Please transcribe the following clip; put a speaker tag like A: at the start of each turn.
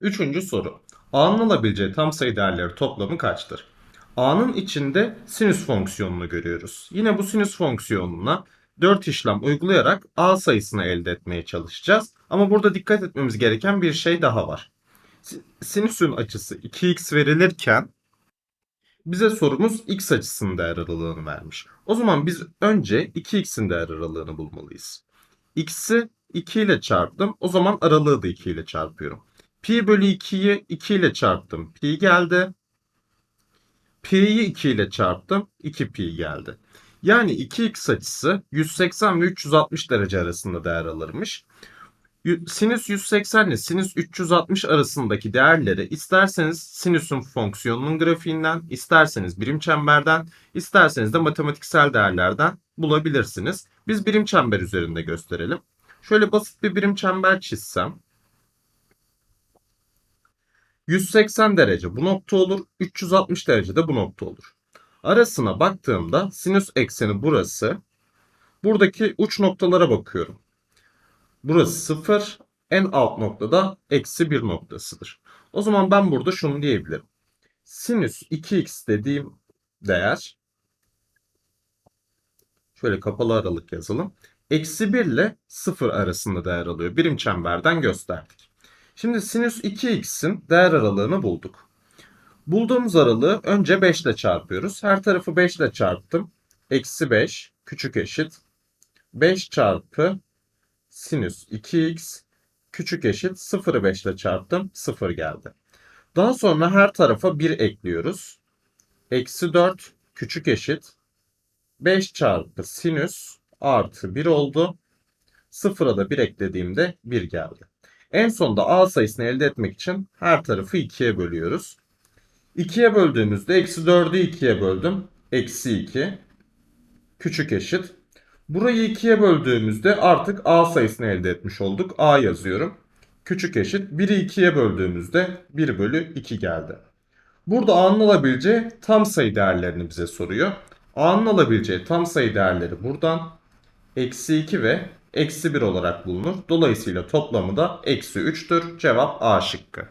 A: Üçüncü soru. A'nın alabileceği tam sayı değerleri toplamı kaçtır? A'nın içinde sinüs fonksiyonunu görüyoruz. Yine bu sinüs fonksiyonuna 4 işlem uygulayarak A sayısını elde etmeye çalışacağız. Ama burada dikkat etmemiz gereken bir şey daha var. Si- Sinüsün açısı 2x verilirken bize sorumuz x açısının değer aralığını vermiş. O zaman biz önce 2x'in değer aralığını bulmalıyız. x'i 2 ile çarptım. O zaman aralığı da 2 ile çarpıyorum. Pi bölü 2'yi 2 ile çarptım. Pi geldi. Pi'yi 2 ile çarptım. 2 pi geldi. Yani 2x açısı 180 ve 360 derece arasında değer alırmış. Sinüs 180 ile sinüs 360 arasındaki değerleri isterseniz sinüsün fonksiyonunun grafiğinden, isterseniz birim çemberden, isterseniz de matematiksel değerlerden bulabilirsiniz. Biz birim çember üzerinde gösterelim. Şöyle basit bir birim çember çizsem. 180 derece bu nokta olur, 360 derece de bu nokta olur. Arasına baktığımda sinüs ekseni burası. Buradaki uç noktalara bakıyorum. Burası 0, en alt noktada eksi 1 noktasıdır. O zaman ben burada şunu diyebilirim. Sinüs 2x dediğim değer şöyle kapalı aralık yazalım. Eksi 1 ile 0 arasında değer alıyor. Birim çemberden gösterdik. Şimdi sinüs 2x'in değer aralığını bulduk. Bulduğumuz aralığı önce 5 ile çarpıyoruz. Her tarafı 5 ile çarptım. Eksi 5 küçük eşit. 5 çarpı sinüs 2x küçük eşit 0'ı 5 ile çarptım 0 geldi. Daha sonra her tarafa 1 ekliyoruz. Eksi 4 küçük eşit 5 çarpı sinüs artı 1 oldu. 0'a da 1 eklediğimde 1 geldi. En sonunda a sayısını elde etmek için her tarafı 2'ye bölüyoruz. 2'ye böldüğümüzde eksi 4'ü 2'ye böldüm. Eksi 2 küçük eşit. Burayı 2'ye böldüğümüzde artık a sayısını elde etmiş olduk. a yazıyorum. Küçük eşit. 1'i 2'ye böldüğümüzde 1 bölü 2 geldi. Burada a'nın alabileceği tam sayı değerlerini bize soruyor. a'nın alabileceği tam sayı değerleri buradan eksi 2 ve eksi 1 olarak bulunur. Dolayısıyla toplamı da eksi 3'tür. Cevap A şıkkı.